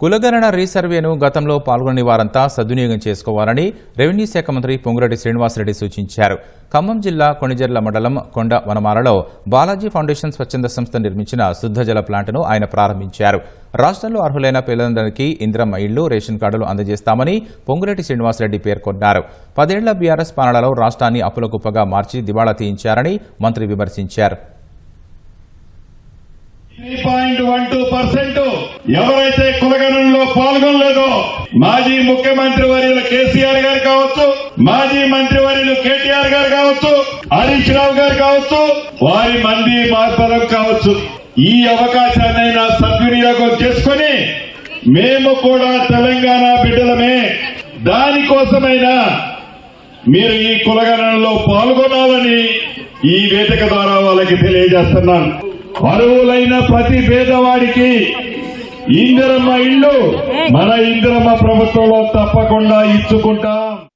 కులగణన రీసర్వేను గతంలో పాల్గొని వారంతా సద్వినియోగం చేసుకోవాలని రెవెన్యూ శాఖ మంత్రి పొంగురెడ్డి శ్రీనివాసరెడ్డి సూచించారు. ఖమ్మం జిల్లా కొణిజర్ల మండలం కొండ వనమాలలో బాలాజీ ఫౌండేషన్ స్వచ్ఛంద సంస్థ నిర్మించిన శుద్ధజల ప్లాంట్ను ఆయన ప్రారంభించారు. రాష్ట్రంలో అర్హులైన పిల్లలందరికీ ఇంద్రమ్మ ఇళ్ళు రేషన్ కార్డులు అందజేస్తామని పొంగురెడ్డి శ్రీనివాసరెడ్డి పేర్కొన్నారు. పదేళ్ళ బీఆర్ఎస్ పాలనలో రాష్ట్రాన్ని అప్పుల కుప్పగా మార్చి దివాళా తీయించారని మంత్రి విమర్శించారు. ఎవరైతే పాల్గొనలేదు. మాజీ ముఖ్యమంత్రి వర్యులు కేసీఆర్ గారు కావచ్చు మాజీ మంత్రి వర్యులు కేటీఆర్ గారు కావచ్చు హరీష్ రావు గారు కావచ్చు వారి మంది మార్పడం కావచ్చు. ఈ అవకాశాన్నైనా సద్వినియోగం చేసుకుని మేము కూడా తెలంగాణ బిడ్డలమే. దానికోసమైనా మీరు ఈ కులగణనలో పాల్గొనాలని ఈ వేదిక ద్వారా వాళ్ళకి తెలియజేస్తున్నాను. అరువులైన ప్రతి పేదవాడికి ఇందిరమ్మ ఇల్లు మన ఇందిరమ్మ ప్రభుత్వంలో తప్పకుండా ఇచ్చుకుంటాం.